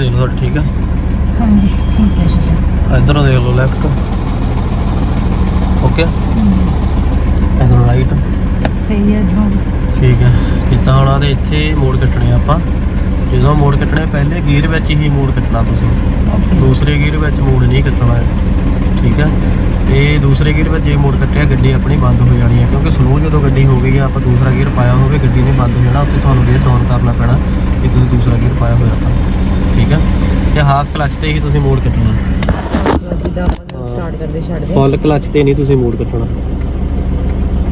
ਦੇਖ ਲਓ ਤੁਹਾਡੀ ਠੀਕ ਆ? ਹਾਂਜੀ ਠੀਕ ਹੈ ਸ਼ੀਸ਼ਾ ਇਧਰੋਂ ਦੇਖ ਲਓ ਲੈਫਟ ਓਕੇ ਇਧਰੋਂ ਰਾਈਟ ਸਹੀ ਹੈ ਇਧਰੋਂ ਠੀਕ ਹੈ। ਕਿੱਦਾਂ ਹੋਣਾ ਤੇ ਇੱਥੇ ਮੋੜ ਕੱਟਣੇ ਆ ਆਪਾਂ। ਜਦੋਂ ਮੋੜ ਕੱਟਣੇ ਪਹਿਲੇ ਗੀਅਰ ਵਿੱਚ ਹੀ ਮੋੜ ਕੱਟਣਾ ਤੁਸੀਂ। ਓਕੇ ਦੂਸਰੇ ਗੀਅਰ ਵਿੱਚ ਮੋੜ ਨਹੀਂ ਕੱਟਣਾ ਹੈ। ਠੀਕ ਹੈ? ਤੇ ਦੂਸਰੇ ਗੀਅਰ ਵਿੱਚ ਜੇ ਮੋੜ ਕੱਟਿਆ ਗੱਡੀ ਆਪਣੀ ਬੰਦ ਹੋ ਜਾਣੀ ਹੈ। ਕਿਉਂਕਿ ਸਲੋ ਜਦੋਂ ਗੱਡੀ ਹੋ ਗਈ ਆ ਆਪਾਂ ਦੂਸਰਾ ਗੀਅਰ ਪਾਇਆ ਹੋਵੇ ਗੱਡੀ ਨੇ ਬੰਦ ਹੋ ਜਾਣਾ ਉੱਥੇ ਤੁਹਾਨੂੰ ਗੇਅਰ ਡਾਊਨ ਕਰਨਾ ਪੈਣਾ ਕਿ ਤੁਸੀਂ ਦੂਸਰਾ ਗੀਅਰ ਪਾਇਆ ਹੋਇਆ ਆਪਾਂ ਠੀਕ ਹੈ ਤੇ ਹਾਫ ਕਲਚ ਤੇ ਹੀ ਤੁਸੀਂ ਮੋੜ ਕੱਟਣਾ। ਜਿੱਦਾਂ ਆਪਾਂ ਸਟਾਰਟ ਕਰਦੇ ਛੱਡਦੇ ਫੁੱਲ ਕਲਚ ਤੇ ਨਹੀਂ ਤੁਸੀਂ ਮੋੜ ਕੱਟਣਾ।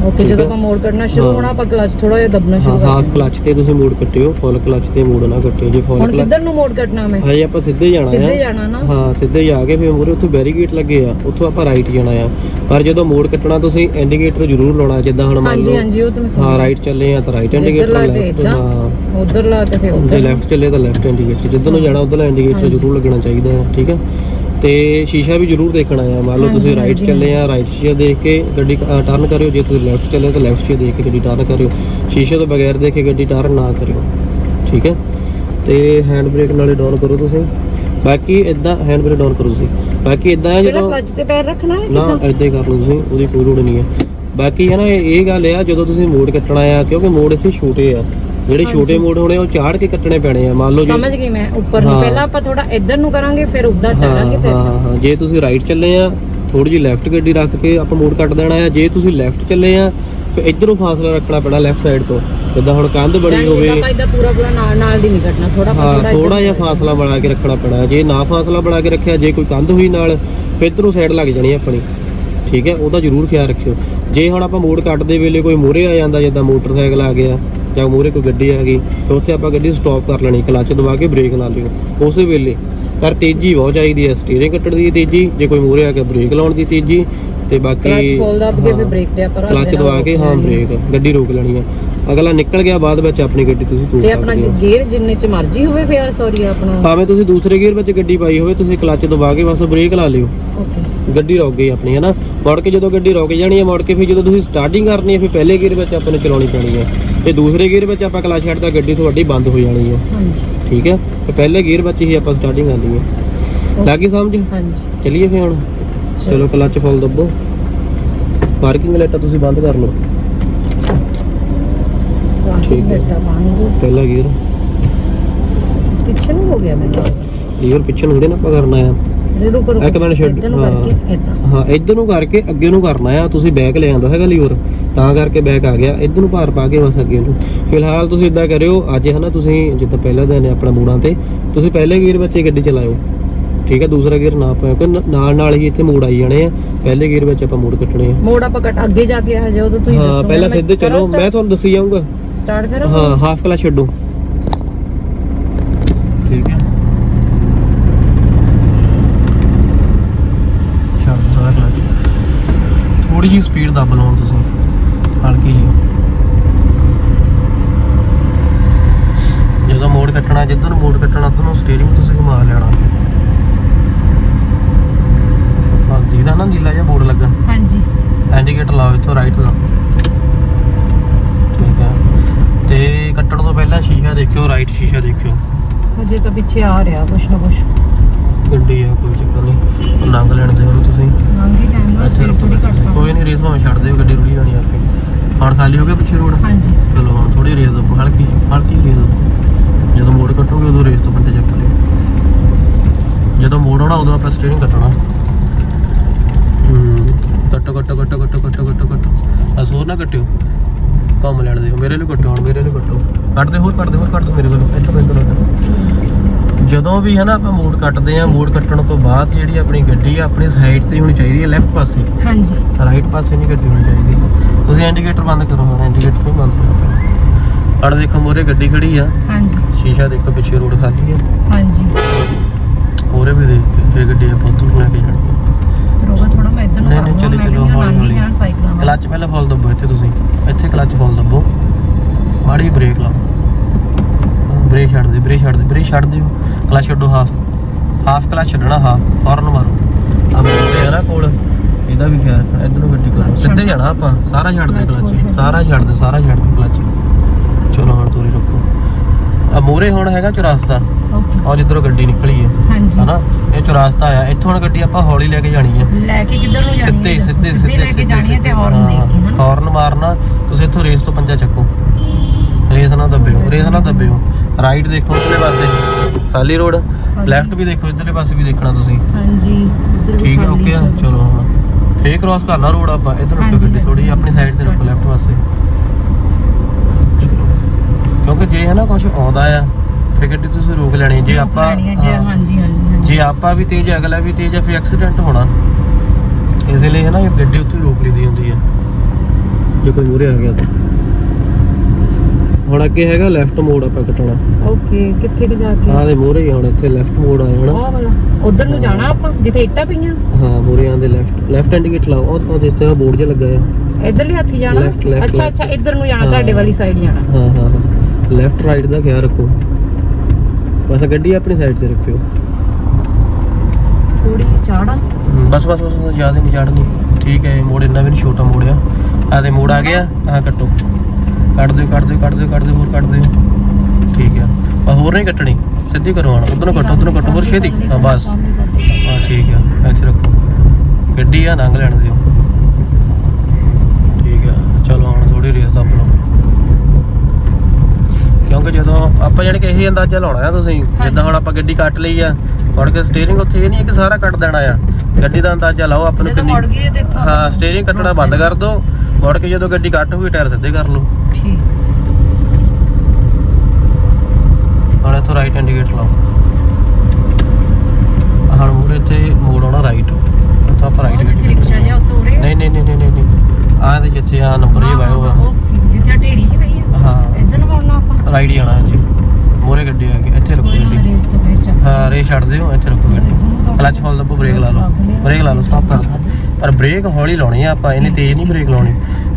ਓਕੇ ਜਦੋਂ ਹੈ। ਆਪਾਂ ਮੋੜ ਕਰਨਾ ਸ਼ੁਰੂ ਹਾਂ। ਹੋਣਾ ਆਪਾਂ ਕਲਚ ਥੋੜਾ ਜਿਹਾ ਦਬਣਾ ਸ਼ੁਰੂ ਹਾਂ ਹਾਫ ਕਲਚ ਤੇ ਤੁਸੀਂ ਮੋੜ ਕੱਟਿਓ ਫੁੱਲ ਕਲਚ ਤੇ ਮੋੜ ਨਾ ਕੱਟਿਓ। ਜੇ ਫੁੱਲ ਹੁਣ ਕਲਚ ਕਿੱਧਰ ਨੂੰ ਮੋੜ ਕੱਟਣਾ ਮੈਂ? ਹਜੇ ਆਪਾਂ ਸਿੱਧੇ ਜਾਣਾ ਸਿੱਧੇ ਆ ਜਾਣਾ ਨਾ। ਹਾਂ ਸਿੱਧੇ ਜਾ ਕੇ ਫਿਰ ਮੂਰੇ ਉੱਥੇ ਬੈਰੀਗੇਟ ਲੱਗੇ ਆ। ਉੱਥੋਂ ਆਪਾਂ ਰਾਈਟ ਜਾਣਾ ਆ। ਪਰ ਜਦੋਂ ਮੋੜ ਕੱਟਣਾ ਤੁਸੀਂ ਇੰਡੀਕੇਟਰ ਜ਼ਰੂਰ ਲਾਉਣਾ ਜਿੱਦਾਂ ਹੁਣ ਮੰਨ ਹਾਂਜੀ ਲਓ ਹਾਂਜੀ ਉਹ ਤਾਂ ਮੈਂ ਹਾਂ ਸਮਝ ਰਾਈਟ ਚੱਲੇ ਆ ਤਾਂ ਰਾਈਟ ਇੰਡੀਕੇਟਰ ਲਾ ਤੇ ਲੈਫਟ ਇੱਦਾਂ। ਹਾਂ। ਉਧਰ ਲਾ ਤੇ ਫਿਰ ਜੇ ਉਧਰ। ਲੈਫਟ ਚੱਲੇ ਤਾਂ ਲੈਫਟ ਇੰਡੀਕੇਟਰ ਜਿੱਧਰ ਨੂੰ ਜਾਣਾ ਉਧਰਲਾ ਇੰਡੀਕੇਟਰ ਹਾਂਜੀ। ਜ਼ਰੂਰ ਲੱਗਣਾ ਚਾਹੀਦਾ ਹੈ ਠੀਕ ਹੈ ਤੇ ਸ਼ੀਸ਼ਾ ਵੀ ਜ਼ਰੂਰ ਦੇਖਣਾ ਆ ਮੰਨ ਲਓ ਤੁਸੀਂ ਰਾਈਟ ਹਾਂਜੀ, ਚੱਲੇ ਆ ਰਾਈਟ ਸ਼ੀਸ਼ਾ ਦੇਖ ਕੇ ਗੱਡੀ ਟਰਨ ਕਰਿਓ ਜੇ ਤੁਸੀਂ ਲੈਫਟ ਚੱਲੇ ਤਾਂ ਲੈਫਟ ਸ਼ੀਸ਼ਾ ਦੇਖ ਕੇ ਗੱਡੀ ਟਰਨ ਕਰਿਓ। ਸ਼ੀਸ਼ੇ ਤੋਂ ਬਗੈਰ ਦੇਖੇ ਗੱਡੀ ਟਰਨ ਨਾ ਕਰਿਓ ਠੀਕ ਹੈ ਤੇ ਹੈਂਡ ਬ੍ਰੇਕ ਨਾਲੇ ਡਾਊਨ ਕਰੋ ਤੁਸੀਂ। ਬਾਕੀ ਇਦਾਂ ਹੈਂਡ ਬ੍ਰੇਕ ਡਾਊਨ ਕਰੋ ਤੁਸੀਂ। ਬਾਕੀ ਇਦਾਂ ਹੈ ਜਦੋਂ ਕਲਚ ਤੇ ਪੈਰ ਰੱਖਣਾ ਹੈ ਨਾ ਕਿੱਦਾਂ? ਏਦਾਂ ਹੀ ਕਰ ਲਓ ਤੁਸੀਂ ਉਹਦੀ ਕੋਈ ਲੋੜ ਨਹੀਂ ਹੈ। ਬਾਕੀ ਹੈ ਨਾ ਇਹ ਇਹ ਗੱਲ ਆ ਜਦੋਂ ਤੁਸੀਂ ਮੋੜ ਕੱਟਣਾ ਆ ਕਿਉਂਕਿ ਮੋੜ ਇੱਥੇ ਛੋਟੇ ਆ। ਜਿਹੜੇ। ਛੋਟੇ ਮੋੜ ਹੋਣੇ ਉਹ ਚਾੜ ਕੇ ਕੱਟਣੇ ਪੈਣੇ ਆ ਮੰਨ ਲਓ ਜੀ ਸਮਝ ਗਈ ਮੈਂ ਉੱਪਰ ਨੂੰ। ਹਾਂ। ਪਹਿਲਾਂ ਆਪਾਂ ਥੋੜਾ ਇੱਧਰ ਨੂੰ ਕਰਾਂਗੇ ਫਿਰ ਉੱਦਾਂ ਹਾਂ ਤੇ ਹਾਂ ਹਾਂ ਜੇ ਤੁਸੀਂ ਰਾਈਟ ਚੱਲੇ ਆ ਥੋੜੀ ਜਿਹੀ ਲੈਫਟ ਗੱਡੀ ਰੱਖ ਕੇ ਆਪਾਂ ਮੋੜ ਕੱਟ ਦੇਣਾ ਆ। ਜੇ ਤੁਸੀਂ ਲੈਫਟ ਚੱਲੇ ਆ ਫਿਰ ਇਧਰੋਂ ਫਾਸਲਾ ਰੱਖਣਾ ਪੈਣਾ ਲੈਫਟ ਸਾਈਡ ਤੋਂ। ਜਿੱਦਾਂ ਹੁਣ ਕੰਧ ਬਣੀ ਹੋਵੇ। ਆਪਾਂ ਇੱਦਾਂ ਪੂਰਾ ਪੂਰਾ ਨਾਲ ਨਾਲ ਦੀ ਨਹੀਂ ਕੱਟਣਾ ਥੋੜਾ ਹਾਂ ਥੋੜਾ ਜਿਹਾ ਫਾਸਲਾ ਬਣਾ ਕੇ ਰੱਖਣਾ ਪੈਣਾ। ਜੇ ਨਾ ਫਾਸਲਾ ਬਣਾ ਕੇ ਰੱਖਿਆ ਜੇ ਕੋਈ ਕੰਧ ਹੋਈ ਨਾਲ ਫਿਰ ਇਧਰੋਂ ਸਾਈਡ ਲੱਗ ਜਾਣੀ ਆਪਣੀ। ਠੀਕ ਹੈ ਉਹਦਾ ਜ਼ਰੂਰ ਖਿਆਲ ਰੱਖਿਓ। ਜੇ ਹੁਣ ਆਪਾਂ ਮੋੜ ਕੱਟਦੇ ਵੇਲੇ ਕੋਈ ਮੂਹਰੇ ਆ ਜਾਂਦਾ ਜਿੱਦਾਂ ਮੋਟਰਸਾਈਕਲ ਆ ਗਿਆ ਜਾਂ ਮੂਹਰੇ ਕੋਈ ਗੱਡੀ ਆ ਗਈ ਤੇ ਉੱਥੇ ਆਪਾਂ ਗੱਡੀ ਸਟਾਪ ਕਰ ਲੈਣੀ ਕਲੱਚ ਦਬਾ ਕੇ ਬ੍ਰੇਕ ਲਾ ਲਿਓ। ਉਸੇ ਵੇਲੇ। ਪਰ ਤੇਜ਼ੀ ਬਹੁਤ ਚਾਹੀਦੀ ਹੈ ਸਟੀਅਰਿੰਗ ਕੱਟਣ ਦੀ ਤੇਜ਼ੀ ਜੇ ਕੋਈ ਮੂਹਰੇ ਆ ਕੇ ਬ੍ਰੇਕ ਲਾਉਣ ਦੀ ਤੇਜ਼ੀ ਤੇ ਬਾਕੀ ਕਲਚ ਫੋਲਡ ਅਪ ਕੇ ਹਾਂ। ਬ੍ਰੇਕ ਤੇ ਆਪਾਂ ਕਲੱਚ ਦਬਾ ਕੇ ਹਾਂ ਬ੍ਰੇਕ ਗੱਡੀ ਰੋਕ ਲੈਣੀ ਆ। ਅਗਲਾ ਨਿਕਲ ਗਿਆ ਬਾਅਦ ਵਿੱਚ ਆਪਣੀ ਗੱਡੀ ਤੁਸੀਂ ਤੋੜ ਤੇ ਆਪਣਾ ਸਕਦੇ ਹੋ। ਗੇਅਰ ਜਿੰਨੇ ਚ ਮਰਜ਼ੀ ਹੋਵੇ ਫਿਰ ਸੌਰੀ ਆਪਣਾ। ਭਾਵੇਂ ਤੁਸੀਂ ਦੂਸਰੇ ਗੇਅਰ ਵਿੱਚ ਗੱਡੀ ਪਾਈ ਹੋਵੇ ਤੁਸੀਂ ਕਲੱਚ ਦਬਾ ਕੇ ਬਸ ਬ੍ਰੇਕ ਲਾ ਲਿਓ। ਓਕੇ ਗੱਡੀ ਰੁਕ ਗਈ ਆਪਣੀ ਹੈ ਨਾ ਮੁੜ ਕੇ ਜਦੋਂ ਗੱਡੀ ਰੁਕ ਜਾਣੀ ਹੈ ਮੁੜ ਕੇ ਫਿਰ ਜਦੋਂ ਤੁਸੀਂ ਸਟਾਰਟਿੰਗ ਕਰਨੀ ਹੈ ਫਿਰ ਪਹਿਲੇ ਗੇਅਰ ਵਿੱਚ ਆਪਾਂ ਨੂੰ ਚਲਾਉਣੀ ਪੈਣੀ ਹੈ। ਤੇ ਦੂਸਰੇ ਗੇਅਰ ਵਿੱਚ ਆਪਾਂ ਕਲੱਚ ਛੱਡਦਾ ਗੱਡੀ ਤੁਹਾਡੀ ਬੰਦ ਹੋ ਜਾਣੀ ਹੈ। ਹਾਂਜੀ। ਠੀਕ ਹੈ? ਤੇ ਪਹਿਲੇ ਗੇਅਰ ਵਿੱਚ ਹੀ ਆਪਾਂ ਸਟਾਰਟਿੰਗ ਕਰਨੀ ਹੈ। ਲੱਗੀ ਸਮਝ? ਹਾਂਜੀ। ਚਲਿਏ ਫਿਰ ਹੁਣ। ਚਲੋ ਕਲੱਚ ਫੁੱਲ ਦੱਬੋ। ਪਾਰਕਿੰਗ ਲਾਈਟਾਂ ਤੁਸੀਂ ਬੰਦ ਕਰ ਲਓ। ਪਹਿਲਾ ਗੇਅਰ ਪਿੱਛੇ ਨੂੰ ਹੋ ਗਿਆ ਮੈਨੂੰ। ਲੀਵਰ ਪਿੱਛੇ ਨੂੰ ਥੋੜੇ ਨਾ ਆਪਾਂ ਕਰਨਾ ਆ। ਜਦੋਂ ਇੱਕ ਮਿੰਟ ਛੱਡ-। ਕਰਕੇ ਹਾਂ ਇੱਧਰ ਨੂੰ ਕਰਕੇ ਅੱਗੇ ਨੂੰ ਕਰਨਾ ਆ। ਤੁਸੀਂ ਬੈਕ ਲੈ ਆਂਦਾ ਹੈਗਾ ਲੀਵਰ ਤਾਂ ਕਰਕੇ ਬੈਕ ਆ ਗਿਆ। ਇੱਧਰ ਨੂੰ ਭਾਰ ਪਾ ਕੇ ਬਸ ਅੱਗੇ ਨੂੰ। ਫਿਲਹਾਲ ਤੁਸੀਂ ਇਦਾਂ ਕਰਿਓ। ਅੱਜ ਹਨਾ ਤੁਸੀਂ ਜਿੱਦਾਂ ਪਹਿਲਾ ਦਿਨ ਹੈ ਆਪਣਾ ਮੋੜਾਂ ਤੇ ਤੁਸੀਂ ਪਹਿਲੇ ਗੇਅਰ ਵਿੱਚ ਹੀ ਗੱਡੀ ਚਲਾਇਓ। ਠੀਕ ਹੈ ਦੂਸਰਾ ਗੇਅਰ ਨਾ ਪਾਇਓ। ਕਿ ਨਾਲ ਨਾਲ ਹੀ ਇੱਥੇ ਮੋੜ ਆਈ ਜਾਣੇ ਆ। ਪਹਿਲੇ ਗੇਅਰ ਵਿੱਚ ਆਪਾਂ ਮੋੜ ਕੱਟਣੇ ਆ। ਮੋੜ ਆਪਾਂ ਕੱਟ ਅੱਗੇ ਜਾ ਕੇ ਆ ਜਾਓ ਤਾਂ ਤੁਸੀਂ ਹਾਂ ਪਹਿਲਾਂ ਸਿੱਧੇ ਚਲੋ। ਮੈਂ ਤੁਹਾਨੂੰ ਦੱਸੀ ਜਾਊਂਗਾ। ਸਟਾਰਟ ਕਰੋ। ਹਾਂ ਹਾਫ ਕਲਾ ਛੱਡੋ। ਠੀਕ ਹੈ। ਛੱਡ ਸਾਰਾ ਥੋੜੀ ਜਿਹੀ ਸਪੀਡ ਦੱਬ ਲਓ ਤੁਸੀਂ ਹਲਕੀ ਜਿਹੀ। ਜਦੋਂ ਮੋੜ ਕੱਟਣਾ ਜਿੱਧਰ ਨੂੰ ਮੋੜ ਕੱਟਣਾ ਉਧਰ ਨੂੰ ਸਟੀਅਰਿੰਗ ਤੁਸੀਂ ਘੁਮਾ ਲੈਣਾ। ਹਾਂ ਦੀਦਾ ਨਾ ਨੀਲਾ ਜਿਹਾ ਬੋਰਡ ਲੱਗਾ। ਹਾਂਜੀ। ਇੰਡੀਕੇਟਰ ਲਾਓ ਇੱਥੋਂ ਰਾਈਟ ਦਾ ਠੀਕ ਹੈ ਤੇ ਕੱਟਣ ਤੋਂ ਪਹਿਲਾਂ ਸ਼ੀਸ਼ਾ ਦੇਖਿਓ ਰਾਈਟ ਸ਼ੀਸ਼ਾ ਦੇਖਿਓ। ਹਜੇ ਤਾਂ ਪਿੱਛੇ ਆ ਰਿਹਾ ਕੁਛ ਨਾ ਕੁਛ। ਗੱਡੀ ਆ ਕੋਈ ਚੱਕਰ ਨਹੀਂ ਲੰਘ ਲੈਣ ਦੇ ਉਹਨੂੰ ਤੁਸੀਂ। ਲੰਘੀ ਟਾਈਮ ਨਾਲ ਇੱਥੇ ਰੁਕੋ ਕੋਈ ਨਹੀਂ ਰੇਸ ਭਾਵੇਂ ਛੱਡ ਦਿਓ ਗੱਡੀ ਰੁੜੀ ਜਾਣੀ ਆਪੇ। ਹੁਣ ਖਾਲੀ ਹੋ ਗਿਆ ਪਿੱਛੇ ਰੋਡ? ਹਾਂਜੀ। ਚਲੋ ਹੁਣ ਥੋੜੀ ਰੇਸ ਦੋ ਹਲਕੀ ਹਲਕੀ ਰੇਸ ਦੋ ਜਦੋਂ ਮੋੜ ਕੱਟੋਗੇ ਉਦੋਂ ਰੇਸ ਤੋਂ ਬੰਦੇ ਚੱਕ ਲਿਓ ਜਦੋਂ ਮੋੜ ਆਉਣਾ ਉਦੋਂ ਆਪਾਂ ਸਟੀਅਰਿੰਗ ਕੱਟਣਾ। ਹੂੰ ਕੱਟੋ ਕੱਟੋ ਕੱਟੋ ਕੱਟੋ ਕੱਟੋ ਕੱਟੋ ਹੋਰ ਨਾ ਕੱਟਿਓ। ਕੰਮ ਲੈਣ ਦਿਓ ਮੇਰੇ ਲਈ ਕੱਟੋ ਹੁਣ ਮੇਰੇ ਲਈ ਕੱਟੋ ਕੱਟ ਦੇ ਹੋਰ ਕੱਟ ਦੇ ਹੋਰ ਕੱਟ ਮੇਰੇ ਵੱਲੋਂ ਇੱਧਰ ਇੱਧਰ ਇੱਧਰ ਜਦੋਂ ਵੀ ਹੈ ਨਾ ਆਪਾਂ ਮੋੜ ਕੱਟਦੇ ਆ ਮੋੜ ਕੱਟਣ ਤੋਂ ਬਾਅਦ ਜਿਹੜੀ ਆਪਣੀ ਗੱਡੀ ਆ ਆਪਣੀ ਸਾਈਡ ਤੇ ਹੋਣੀ ਚਾਹੀਦੀ ਹੈ ਲੈਫਟ ਪਾਸੇ। ਹਾਂਜੀ। ਰਾਈਟ ਪਾਸੇ ਨਹੀਂ ਗੱਡੀ ਹੋਣੀ ਚਾਹੀਦੀ। ਤੁਸੀਂ ਇੰਡੀਕੇਟਰ ਬੰਦ ਕਰੋ ਹੁਣ ਇੰਡੀਕੇਟਰ ਨਹੀਂ ਬੰਦ ਕਰੋ ਅੜ ਦੇਖੋ ਮੋਰੇ ਗੱਡੀ ਖੜੀ ਆ। ਹਾਂਜੀ। ਸ਼ੀਸ਼ਾ ਦੇਖੋ ਪਿੱਛੇ ਰੋਡ ਖਾਲੀ ਆ। ਹਾਂਜੀ। ਮੋਰੇ ਵੀ ਦੇਖ ਕੇ ਗੱਡੀ ਆਪਾਂ ਉੱਧਰ ਲੈ ਕੇ ਜਾਣੀ ਆ ਰੋਗਾ ਥੋੜਾ ਮੈਂ ਇੱਧਰ ਨੂੰ ਨਹੀਂ, ਨਹੀਂ, ਚਲੋ, ਚਲੋ, ਹੌਲੀ, ਹੌਲੀ। ਕਲੱਚ ਪਹਿਲਾਂ ਫੁੱਲ ਦੱਬੋ ਇੱਥੇ ਤੁਸੀਂ। ਇੱਥੇ ਕਲੱਚ ਫੁੱਲ ਦੱਬੋ। ਮਾੜੀ ਬ੍ਰੇਕ ਲਾਓ। ਬ੍ਰੇਕ ਛੱਡ ਦੇ ਬ੍ਰੇਕ ਛੱਡ ਦੇ ਬ੍ਰੇਕ ਛੱਡ ਦਿਓ। ਕਲੱਚ ਛੱਡੋ ਹਾਫ। ਹਾਫ ਕਲੱਚ ਛੱਡਣਾ ਹਾਫ। ਹੌਰਨ ਮਾਰੋ। ਆ ਮੁੰਡੇ ਆ ਨਾ ਕੋਲ। ਇਹਦਾ ਵੀ ਖਿਆਲ ਰੱਖਣਾ ਇੱਧਰ ਗੱਡੀ ਕਰੋ ਸਿੱਧੇ। ਜਾਣਾ ਆਪਾਂ। ਸਾਰਾ ਛੱਡ ਦੇ ਕਲੱਚ। ਸਾਰਾ ਛੱਡ ਦੇ ਸਾਰਾ ਛੱਡ ਦੇ ਕਲੱਚ। ਚਲੋ ਹੁਣ ਤੋਰੀ ਰੱਖੋ ਆ ਮੂਰੇ ਹੁਣ ਹੈਗਾ ਚੁਰਾਸਤਾ। ਓਕੇ ਔਰ ਜਿੱਧਰੋਂ ਗੱਡੀ ਨਿਕਲੀ ਹੈ। ਹਾਂਜੀ। ਹਨਾ? ਇਹ ਚੁਰਾਸਤਾ ਆ ਇੱਥੋਂ ਹੁਣ ਗੱਡੀ ਆਪਾਂ ਹੌਲੀ ਲੈ ਕੇ ਜਾਣੀ ਹੈ। ਲੈ ਕੇ ਕਿੱਧਰ ਨੂੰ ਜਾਣੀ ਸਿੱਧੇ ਹੈ? ਸਿੱਧੇ ਸਿੱਧੇ ਲੈ ਕੇ ਜਾਣੀ ਹੈ ਤੇ ਹਾਰਨ ਦੇ ਕੇ ਹਨਾ ਹਾਰਨ ਮਾਰਨਾ। ਤੁਸੀਂ ਇੱਥੋਂ ਰੇਸ ਤੋਂ ਪੰਜਾ ਚੱਕੋ। ਰੇਸ ਨਾ ਦੱਬਿਓ। ਰੇਸ ਨਾ ਦੱਬਿਓ। ਰਾਈਟ ਦੇਖੋ ਇਧਰਲੇ ਪਾਸੇ। ਖਾਲੀ ਰੋਡ। ਲੈਫਟ ਵੀ ਦੇਖੋ ਇਧਰਲੇ ਪਾਸੇ ਵੀ ਦੇਖਣਾ ਤੁਸੀਂ। ਹਾਂਜੀ। ਵੀ ਠੀਕ ਹੈ ਖਾਲੀ ਓਕੇ ਆ। ਚਲੋ। ਹੁਣ। ਫੇਰ ਕ੍ਰਾਸ ਕਰਨਾ ਰੋਡ ਆਪਾਂ। ਇਧਰ ਰੁਕੋ ਹਾਂਜੀ, ਗੱਡੀ। ਥੋੜੀ ਆਪਣੀ ਸਾਈਡ ਤੇ ਰੱਖੋ ਲੈਫਟ ਪਾਸੇ। ਕਿਉਂਕਿ ਜੇ ਹੈ ਨਾ ਕੁਝ ਆਉਂਦਾ ਆ ਫੇਰ ਗੱਡੀ ਤੁਸੀਂ ਰੋਕ ਲੈਣੀ ਜੇ ਆਪਾਂ ਲੈਣੀ ਹੈ, ਜੇ ਹਾਂ। ਹਾਂਜੀ ਹਾਂਜੀ ਹਾਂਜੀ। ਜੇ ਆਪਾਂ ਵੀ ਤੇਜ਼ ਅਗਲਾ ਵੀ ਤੇਜ਼ ਆ ਫਿਰ ਐਕਸੀਡੈਂਟ ਹੋਣਾ। ਇਸ ਲਈ ਹੈ ਨਾ ਇਹ ਗੱਡੀ ਉੱਥੇ ਰੋਕ ਲਈਦੀ ਹੁੰਦੀ ਹੈ ਜੇ ਕੋਈ ਮੂਰੇ ਆ ਗਿਆ ਤਾਂ। ਹੁਣ ਅੱਗੇ ਹੈਗਾ ਲੈਫਟ ਮੋੜ ਆਪਾਂ ਕੱਟਣਾ। ਓਕੇ ਕਿੱਥੇ ਕੁ ਜਾ ਕੇ? ਆਹ ਦੇ ਮੂਰੇ ਹੀ ਹੁਣ ਇੱਥੇ ਲੈਫਟ ਮੋੜ ਆਇਆ ਹਨਾ। ਉਹ ਵਾਲਾ। ਉਧਰ ਨੂੰ ਜਾਣਾ ਆਪਾਂ ਜਿੱਥੇ ਇੱਟਾਂ ਪਈਆਂ? ਹਾਂ ਮੂਰੇ ਆਂਦੇ ਲੈਫਟ ਲੈਫਟ ਇੰਡੀਕੇਟ ਲਾਓ। ਉਹ ਉਹ ਜਿਸ ਤਰ੍ਹਾਂ ਬੋਰਡ ਜਿਹਾ ਲੱਗਾ ਆ। ਇਧਰਲੀ ਹੱਥੀ ਜਾਣਾ? Left, left, ਅੱਛਾ left. ਅੱਛਾ ਇੱਧਰ ਨੂੰ ਜਾਣਾ ਹਾਂ। ਤੁਹਾਡੇ ਵਾਲੀ ਸਾਈਡ ਜਾਣਾ। ਹਾਂ ਹਾਂ ਹਾਂ। ਲੈਫਟ ਰਾਈਟ ਦਾ ਖਿਆਲ ਰੱਖੋ। ਬਸ ਗੱਡੀ ਆਪਣੀ ਸਾਈਡ ਤੇ ਰੱਖਿਓ। ਥੋੜੀ ਚਾੜਾ ਬਸ ਬਸ ਬਸ ਜ਼ਿਆਦਾ ਨਹੀਂ ਚੜਨੀ ਠੀਕ ਹੈ ਇਹ ਮੋੜ ਇੰਨਾ ਵੀ ਨਹੀਂ ਛੋਟਾ ਮੋੜ ਆ। ਆਹ ਦੇ ਮੋੜ ਆ ਗਿਆ ਆਹ ਕੱਟੋ। ਕੱਢ ਦਿਓ ਕੱਢ ਦਿਓ ਕੱਢ ਦਿਓ ਕੱਢ ਦਿਓ ਹੋਰ ਕੱਢ ਦਿਓ। ਠੀਕ ਆ ਆ ਹੋਰ ਨਹੀਂ ਕੱਟਣੀ ਸਿੱਧੀ ਕਰੋ ਹੁਣ ਉਧਰੋਂ ਕੱਟੋ ਉਧਰੋਂ ਕੱਟੋ ਹੋਰ ਛੇਤੀ। ਹਾਂ ਬਸ। ਹਾਂ ਠੀਕ ਆ ਇੱਥੇ ਰੱਖੋ। ਗੱਡੀ ਆ ਲੰਘ ਲੈਣ ਦਿਓ ਠੀਕ ਆ ਚਲੋ ਹੁਣ ਥੋੜੀ ਰੇਸ ਦੱਬ ਲਓ ਕਿਉਂਕਿ ਜਦੋਂ ਆਪਾਂ ਜਾਣੀ ਕਿ ਇਹੀ ਅੰਦਾਜ਼ਾ ਲਾਉਣਾ ਆ ਤੁਸੀਂ ਜਿੱਦਾਂ ਹੁਣ ਆਪਾਂ ਗੱਡੀ ਕੱਟ ਲਈ ਆ ਮੁੜ ਕੇ ਸਟੀਅਰਿੰਗ ਉੱਥੇ ਇਹ ਨਹੀਂ ਕਿ ਸਾਰਾ ਕੱਟ ਦੇਣਾ ਆ। ਗੱਡੀ ਦਾ ਅੰਦਾਜ਼ਾ ਲਾਓ ਆਪਾਂ ਨੂੰ ਕਿੰਨੀ ਤੇ ਹਾਂ ਸਟੀਅਰਿੰਗ ਕੱਟਣਾ ਬੰਦ ਕਰ ਦਿਓ ਮੁੜ ਕੇ ਜਦੋਂ ਗੱਡੀ ਕੱਟ ਹੋਈ ਟਾਇਰ ਸਿੱਧੇ ਕਰ ਲਓ। ਠੀਕ। ਹੁਣ ਇੱਥੋਂ ਰਾਈਟ ਇੰਡੀਕੇਟਰ ਲਾਓ। ਹੁਣ ਮੂਰੇ ਇੱਥੇ ਮੋੜ ਆਉਣਾ ਰਾਈਟ ਇੱਥੋਂ ਆਪਾਂ ਰਾਈਟ ਜਿੱਥੇ ਰਿਕਸ਼ਾ ਜਾ ਉੱਤੋਂ ਉਰੇ। ਨਹੀਂ ਨਹੀਂ ਨਹੀਂ ਨਹੀਂ ਨਹੀਂ, ਆਹ ਤੇ ਜਿੱਥੇ ਆ ਨੰਬਰ ਇਹ ਵਾਇਓ ਆ। ਜਿੱਥੇ ਢੇਰੀ ਜਿਹੀ ਪਈ ਹੈ ਹਾਂ ਇੱਧਰ ਨੂੰ ਮੁੜਨਾ ਆਪਾਂ ਰਾਈਟ ਹੀ ਆਣਾ ਜੀ। ਮੂਰੇ ਗੱਡੀ ਆ ਗਈ ਇੱਥੇ ਰੁਕੋ ਗੱਡੀ। ਰੇਸ ਤੋਂ ਫੇਰ ਚੱਲ ਹਾਂ ਰੇ ਛੱਡ ਦਿਓ ਇੱਥੇ ਰੁਕੋ ਗੱਡੀ। ਕਲਚ ਫੋਲ ਦੱਬੋ ਬ੍ਰੇਕ ਲਾ ਲਓ। ਬ੍ਰੇਕ ਲਾ ਲਓ ਸਟਾਪ ਕਰ ਦਿਓ। ਪਰ ਬ੍ਰੇਕ ਹੌਲੀ ਲਾਉਣੀ ਆ ਆਪਾਂ ਇਹਨੇ ਤੇਜ਼ ਨਹੀਂ ਬ੍ਰੇਕ ਲਾਉਣੀ।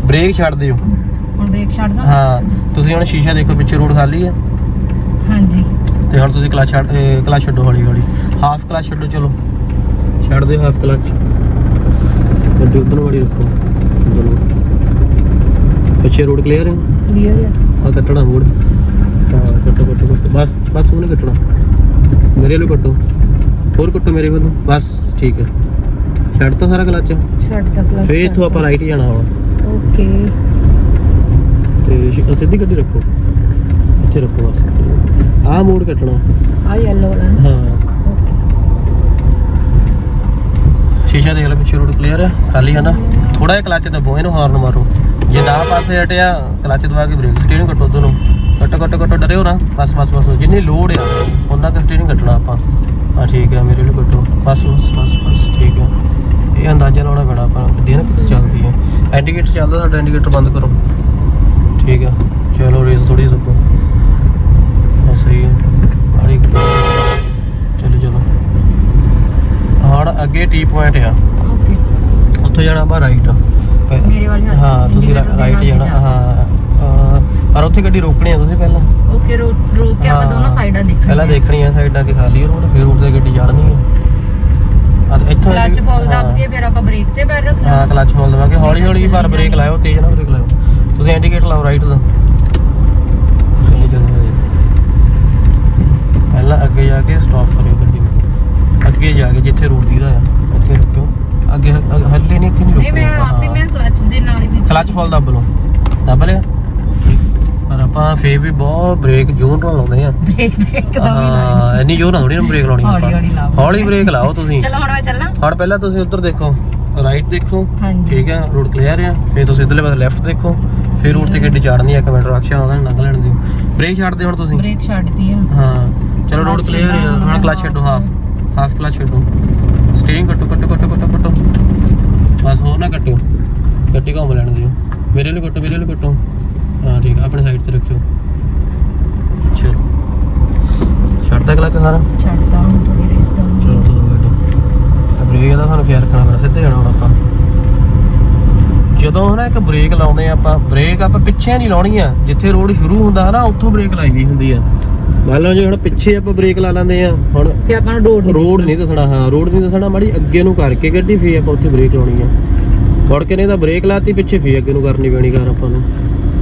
ਬ੍ਰੇਕ ਛੱਡ ਦਿਓ। ਹੁਣ ਬ੍ਰੇਕ ਛੱਡ ਦਾਂ ਹਾਂ ਤੁਸੀਂ ਹੁਣ ਸ਼ੀਸ਼ਾ ਦੇਖੋ ਪਿੱਛੇ ਰੋਡ ਖਾਲੀ ਆ। ਹਾਂਜੀ। ਤੇ ਹੁਣ ਤੁਸੀਂ ਕਲਚ ਛੱਡ ਕਲਚ ਛੱਡੋ ਹੌਲੀ ਹੌਲੀ। ਹਾਫ ਕਲਚ ਛੱਡੋ ਚਲੋ। ਛੱਡ ਦਿਓ ਹਾਫ ਕਲਚ। ਗੱਡੀ ਉਧਰ ਵਾੜੀ ਰੱਖੋ। ਪਿੱਛੇ ਰੋਡ ਕਲੀਅਰ ਹੈ ਕਲੀਅਰ ਹੈ ਆ ਕੱਟਣਾ ਮੋੜ ਹਾਂ ਕੱਟੋ ਕੱਟੋ ਕੱਟੋ ਬਸ ਬਸ ਉਹਨੇ ਕੱਟਣਾ। ਮੇਰੇ ਵੱਲੋਂ ਕੱਟੋ। ਹੋਰ ਕੱਟੋ ਮੇਰੇ ਵੱਲੋਂ। ਬਸ ਠੀਕ ਹੈ। ਛੱਡ ਤਾ ਸਾਰਾ ਕਲਚ ਛੱਡ ਦਾ ਕਲਚ ਫੇਰ ਇੱਥੋਂ ਆਪਾਂ ਰਾਈਟ ਜਾਣਾ ਹੁਣ ਓਕੇ ਤੇ ਸ਼- ਸਿੱਧੀ ਗੱਡੀ ਰੱਖੋ। ਇੱਥੇ ਰੱਖੋ ਬਸ। ਆਹ ਮੋੜ ਕੱਟਣਾ। ਆ ਯੈਲੋ ਵਾਲਾ ਨਾ। ਹਾਂ। ਓਕੇ ਸ਼ੀਸ਼ਾ ਦੇਖ ਲਓ ਪਿੱਛੇ ਰੋਡ ਕਲੀਅਰ ਹੈ। ਖਾਲੀ ਹੈ ਨਾ? ਥੋੜਾ ਜਿਹਾ ਕਲਚ ਦਬੋ ਇਹਨੂੰ ਹਾਰਨ ਮਾਰੋ। ਜੇ ਨਾ ਪਾਸੇ ਹਟਿਆ, ਕਲਚ ਦਬਾ ਕੇ ਬ੍ਰੇਕ ਸਟੀਅਰਿੰਗ ਕੱਟੋ ਦੋਨੋਂ ਕੱਟੋ ਕੱਟੋ ਕੱਟੋ ਡਰਿਓ ਨਾ। ਬਸ ਬਸ ਬਸ ਜਿੰਨੀ ਲੋਡ ਆ, ਉਹਨਾਂ ਦਾ ਸਟੀਅਰਿੰਗ ਕੱਟਣਾ ਆਪਾਂ। ਹਾਂ, ਠੀਕ ਹੈ ਮੇਰੇ ਲਈ ਕੱਟੋ। ਬਸ ਬਸ ਬਸ ਬਸ, ਠੀਕ ਹੈ ਇਹ ਅੰਦਾਜ਼ਾ ਲਾਉਣਾ ਪੈਣਾ ਆਪਾਂ ਗੱਡੀ ਨਾ ਕਿੱਥੇ ਚੱਲਦੀ ਹੈ ਇੰਡੀਕੇਟਰ ਚੱਲਦਾ, ਸਾਡਾ ਇੰਡੀਕੇਟਰ ਬੰਦ ਕਰੋ। ਠੀਕ ਆ। ਚਲੋ, ਰੇਸ ਥੋੜੀ ਸੱਪੋ ਹਾਂ, ਸਹੀ ਹੈ ਚਲੋ ਚਲੋ। ਹੁਣ ਅੱਗੇ ਟੀ ਪੁਆਇੰਟ ਆ। ਉੱਥੇ ਜਾਣਾ ਆਪਾਂ ਰਾਈਟ ਮੇਰੇ ਵਾਲੀ ਹੱਥ ਹਾਂ ਤੁਸੀਂ ਰਾਈਟ ਜਾਣਾ। ਹਾਂ ਪਰ ਉੱਥੇ ਗੱਡੀ ਰੋਕਣੀ ਆ ਤੁਸੀਂ ਪਹਿਲਾਂ। ਓਕੇ ਰੋਕ ਕੇ ਆਪਾਂ। ਦੋਨੋਂ ਸਾਈਡਾਂ ਦੇਖਣੀਆਂ। ਪਹਿਲਾਂ ਦੇਖਣੀ ਆ ਸਾਈਡਾਂ ਕਿ ਖਾਲੀ ਰੋਡ ਫਿਰ ਰੋਡ ਤੇ ਗੱਡੀ ਚੜਨੀ ਆ। ਇੱਥੋਂ ਕਲਚ ਫੋਲ ਦੱਬ। ਕੇ ਫਿਰ ਆਪਾਂ ਬ੍ਰੇਕ ਤੇ ਪੈਰ ਰੱਖਣਾ। ਹਾਂ ਕਲਚ ਫੋਲ ਦਵਾਂਗੇ ਹੌਲੀ ਹੌਲੀ ਪਰ ਬ੍ਰੇਕ ਲਾਇਓ ਤੇਜ਼ ਨਾ ਬ੍ਰੇਕ ਲਾਇਓ। ਤੁਸੀਂ ਇੰਡੀਕੇਟਰ ਲਾਓ ਰਾਈਟ ਦਾ। ਚੱਲੀ ਚੱਲੀ ਪਹਿਲਾਂ ਅੱਗੇ ਜਾ ਕੇ ਸਟਾਪ ਕਰਿਓ ਗੱਡੀ ਨੂੰ। ਅੱਗੇ ਜਾ ਕੇ ਜਿੱਥੇ ਰੋਡ ਦੀਦਾ ਆ ਇੱਥੇ ਰੁਕਿਓ ਅੱਗੇ ਹ- ਹੱਲੇ ਨਹੀਂ ਇੱਥੇ ਨਹੀਂ ਨਹੀਂ ਮੈਂ ਰੁਕਣਾ ਆਪੇ ਮੈਂ ਕਲਚ ਦੇ ਕਲਚ ਫੋਲ ਦੱਬ ਲਓ। ਦੱਬ ਲਿਆ? ਪਰ ਆਪਾਂ ਫੇਰ ਵੀ ਬਹੁਤ ਬ੍ਰੇਕ ਜ਼ੋਰ ਨਾਲ ਲਾਉਂਦੇ ਆ ਬ੍ਰੇਕ ਦੇ ਇੱਕਦਮ ਹੀ ਲਾਈ ਹਾਂ। ਇੰਨੀ ਜ਼ੋਰ ਨਾਲ ਥੋੜੀ ਨਾ ਬ੍ਰੇਕ ਲਾਉਣੀ ਆਪਾਂ। ਲਾਓ। ਹੌਲੀ ਬ੍ਰੇਕ ਲਾਓ ਤੁਸੀਂ। ਚਲੋ ਹੁਣ ਮੈਂ ਚੱਲਾਂ। ਹੁਣ ਪਹਿਲਾਂ ਤੁਸੀਂ ਉੱਧਰ ਦੇਖੋ ਰਾਈਟ ਦੇਖੋ ਹਾਂਜੀ। ਠੀਕ ਹੈ ਰੋਡ ਕਲੀਅਰ ਆ। ਫਿਰ ਤੁਸੀਂ ਇਧਰਲੇ ਪਾਸੇ ਲੈਫਟ ਦੇਖੋ। ਫਿਰ ਰੋਡ ਤੇ ਗੱਡੀ ਚੜਨੀ ਆ ਇੱਕ ਮਿੰਟ ਰਕਸ਼ਾ ਆਉਂਦਾ ਲੰਘ ਲੈਣ ਦਿਓ। ਬ੍ਰੇਕ ਛੱਡ ਦਿਓ ਹੁਣ ਤੁਸੀਂ। ਬ੍ਰੇਕ ਛੱਡਤੀ ਆ। ਹਾਂ ਚਲੋ ਰੋਡ ਕਲੀਅਰ ਆ। ਹੁਣ ਕਲਚ ਛੱਡੋ ਹਾਫ ਹਾਫ ਕਲਚ ਛੱਡੋ। ਸਟੀਅਰਿੰਗ ਕੱਟੋ ਕੱਟੋ ਕੱਟੋ ਕੱਟੋ ਕੱਟੋ ਬਸ ਹੋਰ ਨਾ ਕੱਟਿਓ। ਗੱਡੀ ਘੁੰਮ ਲੈਣ ਦਿਓ। ਮੇਰੇ ਲਈ ਕੱਟੋ ਮੇਰੇ ਲਈ ਕੱਟੋ। ਹਾਂ ਠੀਕ ਆ ਆਪਣੇ ਸਾਈਡ ਤੇ ਰੱਖਿਓ। ਚਲੋ ਛੱਡਦਾ ਕਲਚ ਸਾਰਾ। ਛੱਡਤਾ ਹੁਣ ਥੋੜੀ ਰੇਸ ਚਲੋ ਦਊਂਗੀ ਦੋ ਗੱਡੀ ਬ੍ਰੇਕ ਦਾ ਸਾਨੂੰ ਖਿਆਲ ਰੱਖਣਾ ਪੈਣਾ ਸਿੱਧੇ ਜਾਣਾ ਹੁਣ ਆਪਾਂ। ਜਦੋਂ ਨਾ ਇੱਕ ਬ੍ਰੇਕ ਲਾਉਂਦੇ ਆ ਆਪਾਂ ਬ੍ਰੇਕ ਆਪਾਂ ਪਿੱਛੇ ਨਹੀਂ ਲਾਉਣੀ ਆ। ਜਿੱਥੇ ਰੋਡ ਸ਼ੁਰੂ ਹੁੰਦਾ ਨਾ ਉੱਥੋਂ ਬ੍ਰੇਕ ਲਾਈਦੀ ਹੁੰਦੀ ਆ। ਮੰਨ ਲਓ ਜੇ ਹੁਣ ਪਿੱਛੇ ਆਪਾਂ ਬ੍ਰੇਕ ਲਾ ਲੈਂਦੇ ਆ ਹੁਣ ਕਿ ਆਪਾਂ ਨੂੰ ਰੋਡ ਨਹੀਂ ਦੱਸਣਾ। ਹਾਂ ਰੋਡ ਨਹੀਂ ਦੱਸਣਾ ਮਾੜੀ ਅੱਗੇ ਨੂੰ ਕਰਕੇ ਗੱਡੀ ਫੇਰ ਆਪਾਂ ਉੱਥੇ ਬ੍ਰੇਕ ਲਾਉਣੀ ਆ। ਮੁੜ ਕੇ ਨਹੀਂ ਤਾਂ ਬ੍ਰੇਕ ਲਾਤੀ ਪਿੱਛੇ ਫੇਰ ਅੱਗੇ ਨੂੰ ਕਰਨੀ ਪੈਣੀ ਕਾਰ ਆਪਾਂ ਨੂੰ।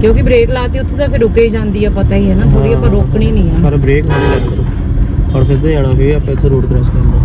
ਕਿਉਂਕਿ ਬ੍ਰੇਕ ਲਾਤੀ ਉੱਥੇ ਤਾਂ ਫਿਰ ਰੁਕੇ ਹੀ ਜਾਂਦੀ ਆ ਪਤਾ ਹੀ ਹੈ ਨਾ ਥੋੜੀ ਆਪਾਂ ਰੋਕਣੀ ਨਹੀਂ ਆ। ਪਰ ਬ੍ਰੇਕ ਮਾਰੇ ਲੱਗ ਕਰੋ। ਹੁਣ ਸਿੱਧੇ ਜਾਣਾ ਵੀ ਆਪਾਂ ਇੱਥੇ ਰੋਡ ਕ੍ਰਾਸ ਕਰਨਾ।